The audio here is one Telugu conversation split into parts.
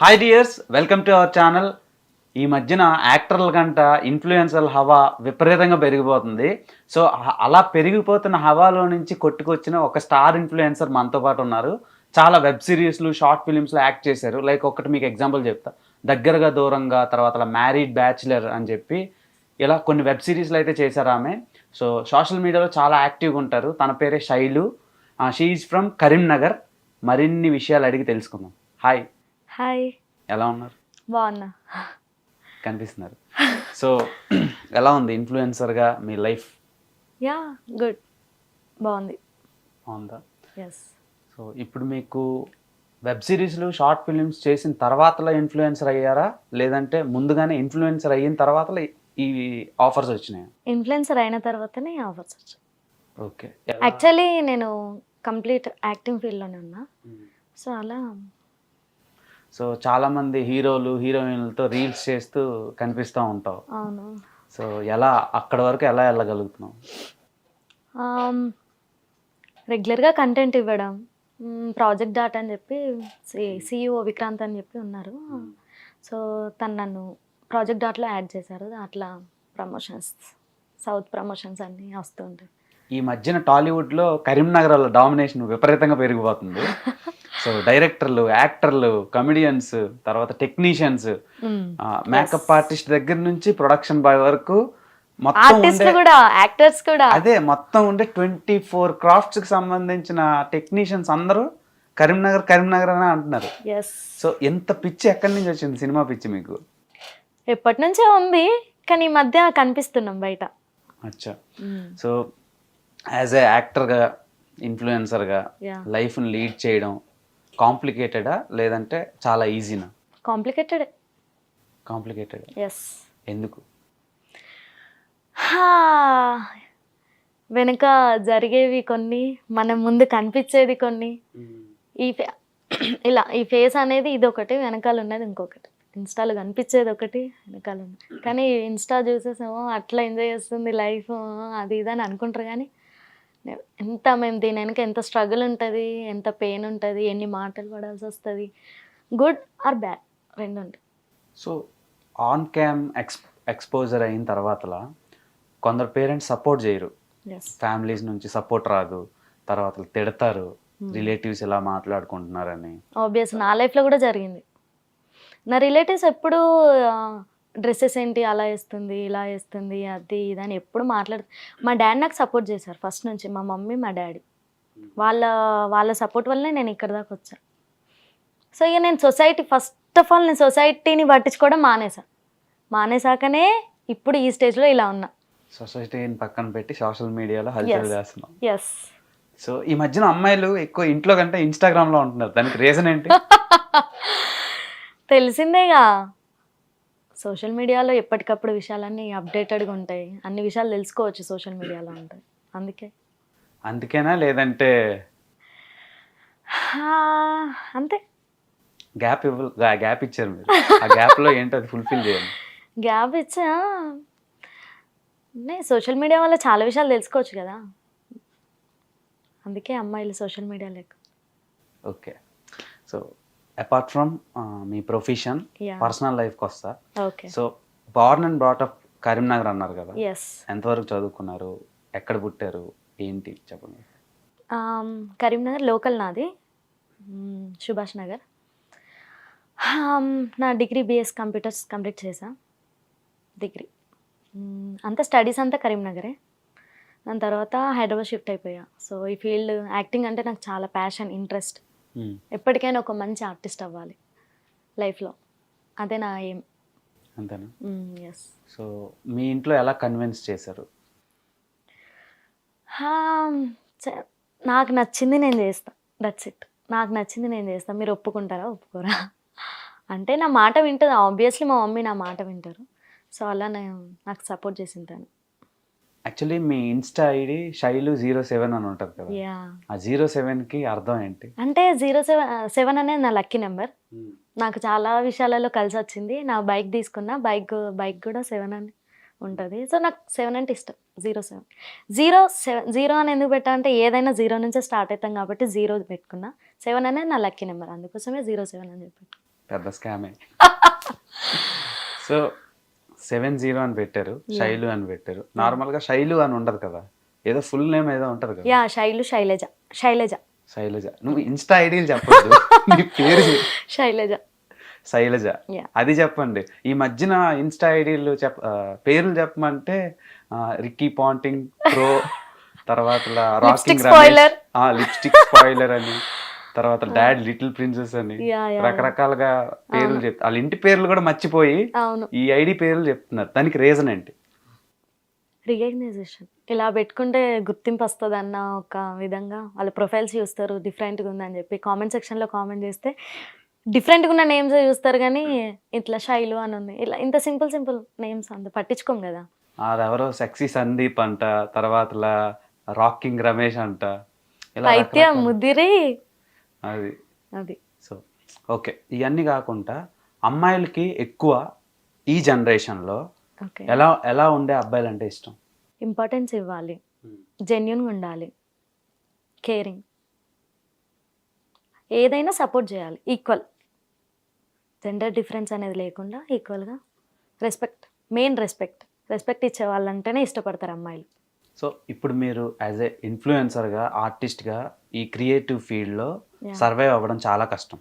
Hi dears welcome to our channel ఈ మధ్యన యాక్టర్ల కంట ఇన్ఫ్లుయెన్సర్ల హవా విపరీతంగా పెరిగిపోతుంది. సో అలా పెరిగిపోతున్న హవాలో నుంచి కొట్టుకొచ్చిన ఒక స్టార్ ఇన్ఫ్లుయెన్సర్ మనతో పాటు ఉన్నారు. చాలా వెబ్ సిరీస్లు షార్ట్ ఫిలిమ్స్లో యాక్ట్ చేశారు. లైక్ ఒకటి మీకు ఎగ్జాంపుల్ చెప్తా. దగ్గరగా దూరంగా తర్వాత మ్యారీడ్ బ్యాచులర్ అని చెప్పి ఇలా కొన్ని వెబ్ సిరీస్లు అయితే చేశారు ఆమె. సో సోషల్ మీడియాలో చాలా యాక్టివ్గా ఉంటారు. తన పేరే Shailu. She is from Karimnagar మరిన్ని విషయాలు అడిగి తెలుసుకుందాం. Hi hi. ఎలా ఉన్నారు? బాగున్నా. కనిపిస్తున్నారు. సో ఎలా ఉంది ఇన్ఫ్లుయెన్సర్గా మీ లైఫ్? Yeah good. బాగుంది. ఉందా ఎస్ సో ఇప్పుడు మీకు వెబ్ సిరీస్లు షార్ట్ ఫిలిమ్స్ చేసిన తర్వాతలో ఇన్ఫ్లుయెన్సర్ అయ్యారా? లేదంటే ముందుగానే ఇన్ఫ్లుయెన్సర్ అయిన తర్వాతలో ఈ ఆఫర్స్ వచ్చినాయి? ఇన్ఫ్లుయెన్సర్ అయిన తర్వాతనే ఆఫర్స్ వచ్చాయి. ఓకే. యాక్చువల్లీ నేను కంప్లీట్ యాక్టింగ్ ఫీల్డ్లోనే ఉన్నా. సో అలా సో చాలా మంది హీరోలు హీరోయిన్లతో రీల్స్ చేస్తూ కనిపిస్తూ ఉంటావు. అవును. సో ఎలా అక్కడ వరకు ఎలా వెళ్ళగలుగుతున్నావు? రెగ్యులర్గా కంటెంట్ ఇవ్వడం ప్రాజెక్ట్ డాట్ అని చెప్పి సిఇఓ విక్రాంత్ అని చెప్పి ఉన్నారు. సో తను నన్ను ప్రాజెక్ట్ డాట్లో యాడ్ చేశారు. అట్లా ప్రమోషన్స్ సౌత్ ప్రమోషన్స్ అన్నీ వస్తుంటాయి ఈ మధ్యన టాలీవుడ్లో కరీంనగర్ డామినేషన్ విపరీతంగా పెరిగిపోతుంది. సో డైరెక్టర్లు యాక్టర్లు కమెడియన్స్ తర్వాత టెక్నీషియన్స్ మేకప్ ఆర్టిస్ట్ దగ్గర నుంచి ప్రొడక్షన్ బాయ్ వరకు మొత్తం కూడా యాక్టర్స్ కూడా. అదే మొత్తం ఉండే ట్వంటీ ఫోర్ క్రాఫ్ట్స్కి సంబంధించిన టెక్నీషియన్స్ అందరూ కరీంనగర్ కరీంనగర్ అని అంటున్నారు. సో ఎంత పిచ్చి ఎక్కడి నుంచి వచ్చింది సినిమా పిచ్చి మీకు? ఎప్పటి నుంచో ఉంది కానీ ఈ మధ్య కనిపిస్తున్నాం బయట. అచ్చా. సో యాజ్ ఏ యాక్టర్గా ఇన్ఫ్లుయెన్సర్గా లైఫ్ని లీడ్ చేయడం కాంప్లికేటెడా లేదంటే చాలా ఈజీనా? కాంప్లికేటెడ్. కాంప్లికేటెడ్. ఎస్ ఎందుకు? వెనుక జరిగేవి కొన్ని మన ముందు కనిపించేది కొన్ని. ఈ ఫే ఇలా ఈ ఫేస్ అనేది ఇది ఒకటి వెనకాల ఉన్నది ఇంకొకటి. ఇన్స్టాలో కనిపించేది ఒకటి వెనకాల ఉన్నది. కానీ ఇన్స్టా చూసేసామో అట్లా ఎంజాయ్ చేస్తుంది లైఫ్ అది ఇది అని అనుకుంటారు కానీ ఎంత మేము దీని వెనక ఎంత స్ట్రగుల్ ఉంటుంది ఎంత పెయిన్ ఉంటుంది ఎన్ని మాటలు పడాల్సి వస్తుంది గుడ్ ఆర్ బ్యాడ్ రెండు ఉంటాయి so on cam ex exposure అయిన తర్వాతలా కొందరు పేరెంట్స్ సపోర్ట్ చేయరు. ఫ్యామిలీస్ నుంచి సపోర్ట్ రాదు తర్వాత తిడతారు రిలేటివ్స్ ఇలా మాట్లాడుకుంటున్నారని. ఆబ్వియస్ నా లైఫ్లో కూడా జరిగింది. నా రిలేటివ్స్ ఎప్పుడు డ్రెస్సెస్ ఏంటి అలా వేస్తుంది ఇలా వేస్తుంది అది ఇది అని ఎప్పుడు మాట్లాడు మా డాడీ నాకు సపోర్ట్ చేశారు ఫస్ట్ నుంచి మా మమ్మీ మా డాడీ. వాళ్ళ వాళ్ళ సపోర్ట్ వల్లనే నేను ఇక్కడ దాకా వచ్చాను సో ఇక నేను సొసైటీ ఫస్ట్ ఆఫ్ ఆల్ నేను సొసైటీని పట్టించుకోవడం మానేసా. మానేసాకనే ఇప్పుడు ఈ స్టేజ్లో ఇలా ఉన్నా. సొసైటీని పక్కన పెట్టి సోషల్ మీడియాలో హల్చల్ Yes. చేస్తున్నాం ఎస్ సో ఈ మధ్యన అమ్మాయిలు ఎక్కువ ఇంట్లో కంటే ఇన్స్టాగ్రామ్లో ఉంటున్నారు. దానికి రీజన్ ఏంటి? తెలిసిందేగా సోషల్ మీడియాలో ఎప్పటికప్పుడు విషయాలన్నీ అప్డేటెడ్గా ఉంటాయి. అన్ని విషయాలు తెలుసుకోవచ్చు సోషల్ మీడియాలో ఉంటాయి అందుకే. అందుకేనా? లేదంటే అంతే. గ్యాప్ ఇవ్వ గ్యాప్ ఇచ్చారు మీరు. ఆ గ్యాప్లో ఏంటో అది ఫుల్ఫిల్ చేయండి గ్యాప్ ఇచ్చా? సోషల్ మీడియా వల్ల చాలా విషయాలు తెలుసుకోవచ్చు కదా. అందుకే అమ్మాయిలు సోషల్ మీడియా లెక్క ఓకే. సో అపార్ట్ ఫ్రమ్ మీ ప్రొఫెషన్ పర్సనల్ లైఫ్కి వస్తా okay so born and brought up Karimnagar అన్నారు కదా. ఎంతవరకు చదువుకున్నారు? ఎక్కడ పుట్టారు? ఏంటి? చెప్పండి. కరీంనగర్ లోకల్ నాది. సుభాష్ నగర్ ఆమ్, నా డిగ్రీ బిఎస్ కంప్యూటర్స్ కంప్లీట్ చేసా డిగ్రీ. మ్, అంతా స్టడీస్ అంతా కరీంనగరే దాని తర్వాత హైదరాబాద్ షిఫ్ట్ అయిపోయా. సో ఈ ఫీల్డ్ యాక్టింగ్ అంటే నాకు చాలా ప్యాషన్ ఇంట్రెస్ట్. ఎప్పటికైనా ఒక మంచి ఆర్టిస్ట్ అవ్వాలి లైఫ్లో. అదే నా ఏం అంతేనా? ఎస్ సో మీ ఇంట్లో ఎలా కన్విన్స్ చేశారు? నాకు నచ్చింది నేను చేస్తా. దట్స్ ఇట్ నాకు నచ్చింది నేను చేస్తా. మీరు ఒప్పుకుంటారా? ఒప్పుకోరా? అంటే నా మాట వింటుంది. ఆబ్వియస్లీ మా మమ్మీ నా మాట వింటారు. సో అలా నేను నాకు సపోర్ట్ చేసింటాను యాక్చువల్లీ మీ insta ID Shailu zero seven అని ఉంటుంది కదా. యా. ఆ జీరో సెవెన్కి అర్థం ఏంటి? అంటే జీరో సెవెన్ సెవెన్ అనేది నా లక్కీ నెంబర్. నాకు చాలా విషయాలలో కలిసి వచ్చింది. నా బైక్ తీసుకున్నా బైక్ బైక్ కూడా సెవెన్ అని ఉంటుంది. సో నాకు సెవెన్ అంటే ఇష్టం. Zero seven. Zero seven zero అని ఎందుకు పెట్టా అంటే ఏదైనా జీరో నుంచే స్టార్ట్ అవుతాం కాబట్టి జీరో పెట్టుకున్నా. సెవెన్ అనేది నా లక్కీ నెంబర్. అందుకోసమే జీరో సెవెన్ అని చెప్పి పెద్ద స్కామే. సో సెవెన్ జీరో అని పెట్టారు శైలు అని పెట్టారు. నార్మల్గా శైలు అని ఉండదు కదా? ఏదో ఫుల్ నేమ్ ఏదో ఉంటది కదా? యా శైలు శైలజ. శైలజ. శైలజ. నువ్వు ఇన్స్టా ఐడీలు చెప్పొద్దు. నీ పేరు. శైలజ. శైలజ. అది చెప్పండి. ఈ మధ్యన ఇన్స్టా ఐడీలు చెప్ పేర్లు చెప్పమంటే రిక్కీ పాంటింగ్ ప్రో తర్వాత. లిప్స్టిక్ స్పాయిలర్ అని. తర్వాత డాడ్ లిటిల్ ప్రిన్సెస్ అని రకరకాలుగా పేర్లు చెప్ వాళ్ళ ఇంటి పేర్లు కూడా మర్చిపోయి ఈ ఐడి పేర్లు చెప్తున్నారు. దానికి రీజన్ ఏంటి? రికగ్నైజేషన్. ఇలా పెట్టుకుంటే గుర్తింపు వస్తుంది అన్న ఒక విధంగా వాళ్ళ ప్రొఫైల్స్ చూస్తారు డిఫరెంట్గా ఉందని చెప్పి కామెంట్ సెక్షన్లో కామెంట్ చేస్తే డిఫరెంట్గా ఉన్న నేమ్స్ చూస్తారు కానీ ఇట్లా శైలు అని ఉంది. ఇలా ఇంత సింపుల్ సింపుల్ నేమ్స్ అంత పట్టించుకోం కదా. అదెవరో సెక్సీ సందీప్ అంట తర్వాత రాకింగ్ రమేష్ అంట ఇలా అయితే ముదిరి అది. అది. So okay. ఇవన్నీ కాకుండా అమ్మాయిలకి ఎక్కువ ఈ జనరేషన్లో ఎలా ఎలా ఉండే అబ్బాయిలు అంటే ఇష్టం? ఇంపార్టెన్స్ ఇవ్వాలి. జెన్యున్గా ఉండాలి. కేరింగ్. ఏదైనా సపోర్ట్ చేయాలి. ఈక్వల్. జెండర్ డిఫరెన్స్ అనేది లేకుండా ఈక్వల్గా రెస్పెక్ట్ మెయిన్ రెస్పెక్ట్. రెస్పెక్ట్ ఇచ్చే వాళ్ళంటేనే ఇష్టపడతారు అమ్మాయిలు. సో ఇప్పుడు మీరు యాజ్ ఏ ఇన్ఫ్లుయెన్సర్గా ఆర్టిస్ట్గా ఈ క్రియేటివ్ ఫీల్డ్లో. సర్వైవ్ అవ్వడం చాలా కష్టం.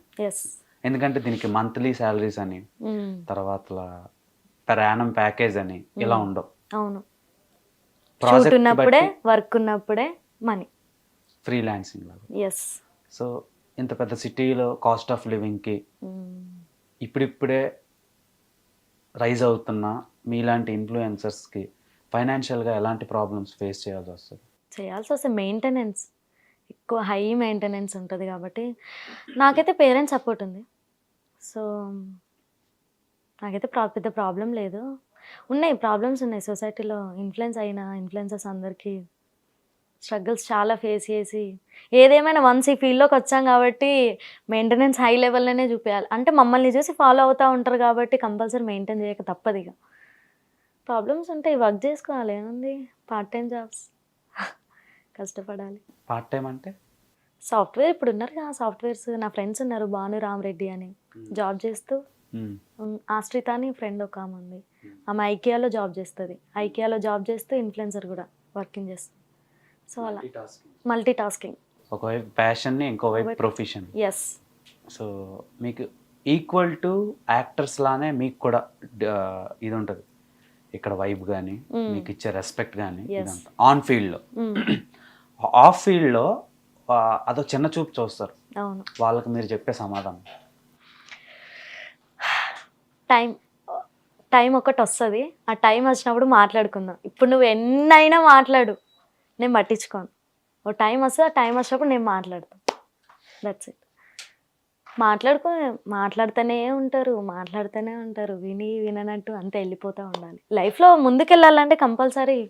ఎందుకంటే దీనికి మంత్లీ శాలరీస్ అని తర్వాత per annum ప్యాకేజ్ అని ఇలా ఉండవు. అవును. ప్రాజెక్ట్ ఉన్నప్పుడే వర్క్ ఉన్నప్పుడే మనీ ఫ్రీలాన్సింగ్ ఎస్ సో ఇంత పెద్ద సిటీలో కాస్ట్ ఆఫ్ లివింగ్కి ఇప్పుడిప్పుడే రైజ్ అవుతున్న మీలాంటి ఇన్ఫ్లుయెన్సర్స్కి ఫైనాన్షియల్గా ఎలాంటి ప్రాబ్లమ్స్ ఫేస్ చేయాల్సి వస్తుంది? చేయాల్సి వస్తే మెయింటెనెన్స్ ఎక్కువ హై మెయింటెనెన్స్ ఉంటుంది కాబట్టి నాకైతే పేరెంట్స్ సపోర్ట్ ఉంది. సో నాకైతే ప్రా పెద్ద ప్రాబ్లం లేదు. ఉన్నాయి ప్రాబ్లమ్స్ ఉన్నాయి. సొసైటీలో ఇన్ఫ్లుయెన్స్ అయిన ఇన్ఫ్లుయెన్సర్స్ అందరికీ స్ట్రగుల్స్ చాలా ఫేస్ చేసి ఏదేమైనా వన్స్ ఈ ఫీల్డ్లోకి వచ్చాం కాబట్టి మెయింటెనెన్స్ హై లెవెల్లోనే చూపించాలి అంటే మమ్మల్ని చూసి ఫాలో అవుతూ ఉంటారు కాబట్టి కంపల్సరీ మెయింటైన్ చేయక తప్పదు ఇక. ప్రాబ్లమ్స్ ఉంటాయి వర్క్ చేసుకోవాలి. ఏముంది? పార్ట్ టైం జాబ్స్ కష్టపడాలి. పార్ట్ టైం అంటే? సాఫ్ట్వేర్ ఇప్పుడు ఉన్నారు కదా సాఫ్ట్వేర్స్. నా ఫ్రెండ్స్ ఉన్నారు భాను రామరెడ్డి అని. జాబ్ చేస్తూ. ఆశ్రిత అని ఫ్రెండ్ ఒక ఆమె ఉంది. ఆమె ఐకియాలో జాబ్ చేస్తుంది. ఐకియాలో జాబ్ చేస్తూ ఇన్ఫ్లుయెన్సర్ కూడా వర్కింగ్ చేస్తుంది. సో అలా. మల్టీ టాస్కింగ్ ఒకవైపు ప్యాషన్ని ఇంకోవైపు ప్రొఫెషన్ ఎస్ సో మీకు ఈక్వల్ టు యాక్టర్స్ లానే మీకు కూడా ఇది ఉంటుంది ఇక్కడ వైబ్ కానీ. మీకు ఇచ్చే రెస్పెక్ట్ కానీ ఆన్ ఫీల్డ్లో ఆఫ్ ఫీల్డ్లో అదో చిన్న చూపు చూస్తారు. అవును. వాళ్ళకి మీరు చెప్పే సమాధానం. టైం టైం ఒకటి వస్తుంది. ఆ టైం వచ్చినప్పుడు మాట్లాడుకుందాం. ఇప్పుడు నువ్వు ఎన్నైనా మాట్లాడు. నేను పట్టించుకోను. ఓ టైం వస్తుంది ఆ టైం వచ్చినప్పుడు నేను మాట్లాడతాను దట్స్ ఇట్ మాట్లాడుకో మాట్లాడుతూనే ఉంటారు మాట్లాడుతూనే ఉంటారు. విని విననట్టు అంతే వెళ్ళిపోతూ ఉండాలి. లైఫ్లో ముందుకెళ్ళాలంటే కంపల్సరీ